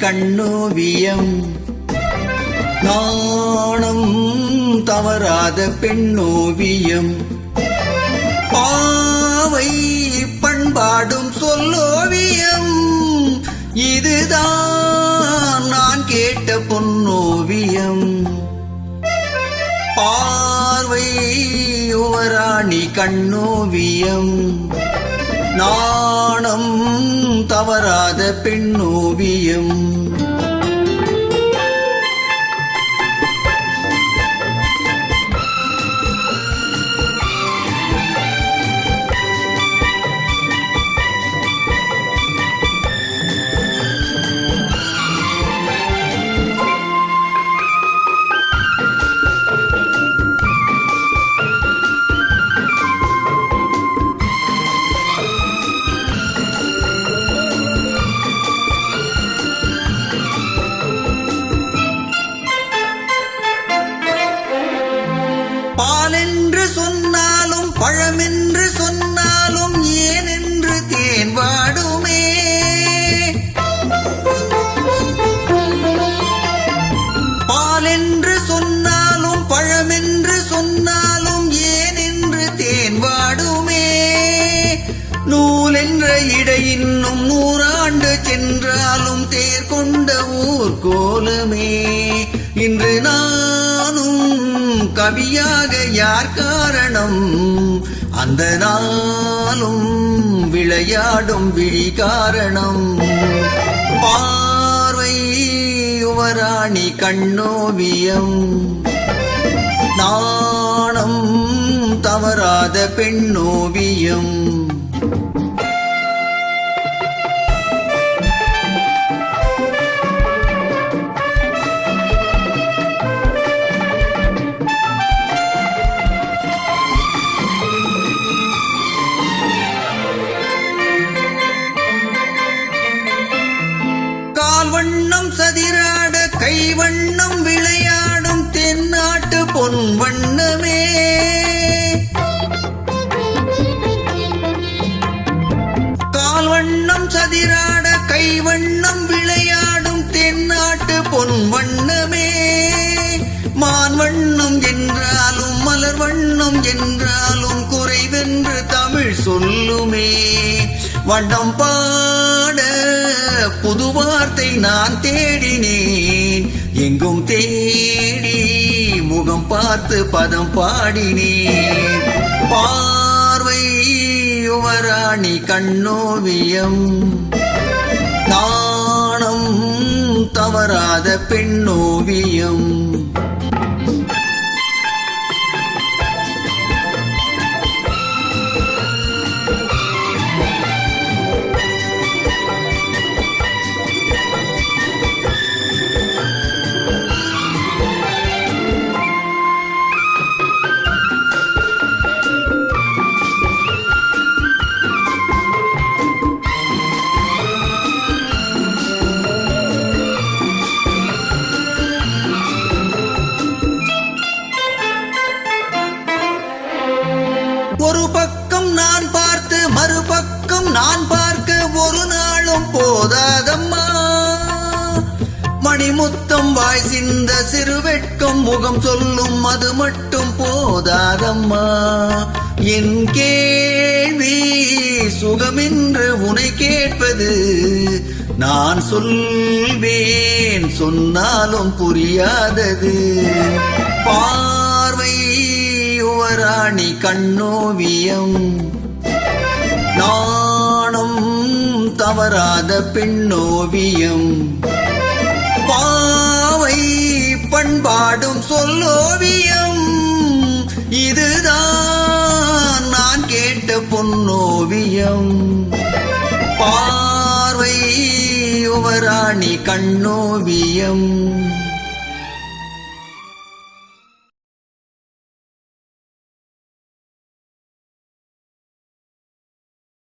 கண்ணோவியம். நாணம் தவறாத பெண்ணோவியம். பாவை பண்பாடும் சொல்லோவியம். இதுதான் நான் கேட்ட பொன்னோவியம். பார்வை யுவராணி கண்ணோவியம். நாணம் தவறாத பெண்ணோவியம் பாலென்று சொன்னாலும் பழமென்று சொன்னாலும் ஏனென்று தேன் வாடுமே. நூல் என்ற இடை இன்னும் நூறாண்டு சென்றாலும் தேர் கொண்ட ஊர் கோலமே. இன்று நானும் கவியாக யார் காரணம்? அந்த நாளும் விளையாடும் விழி காரணம். பா யுவராணி கண்ணோவியம். நாணம் தவறாத பெண்ணோவியம். கால் பொன் வண்ணமே. மான் வண்ணம் என்றாலும் மலர் வண்ணம் என்றாலும் குறைவென்று தமிழ் சொல்லுமே. வண்ணம் பாட புது வார்த்தை நான் தேடினேன். எங்கும் தேடி முகம் பார்த்து பதம் பாடினேன். பார்வை யுவராணி கண்ணோவியம். நான் தவறாத பெண்ணோவியம் ஒரு பக்கம் நான் பார்த்து மறுபக்கம் நான் பார்க்க ஒரு நாளும் போதாதம்மா. மணிமுத்தம் வாய் சிந்த சிறுவெட்கம் முகம் சொல்லும் அது மட்டும் போதாதம்மா. என் கேள்வி சுகமென்று உனை கேட்பது நான் சொல்வேன் சொன்னாலும் புரியாதது. பா யுவராணி கண்ணோவியம். நாணம் தவறாத பெண்ணோவியம் பாவை பண்பாடும் சொல்லோவியம். இதுதான் நான் கேட்ட பொன்னோவியம். பார்வை யுவராணி கண்ணோவியம்.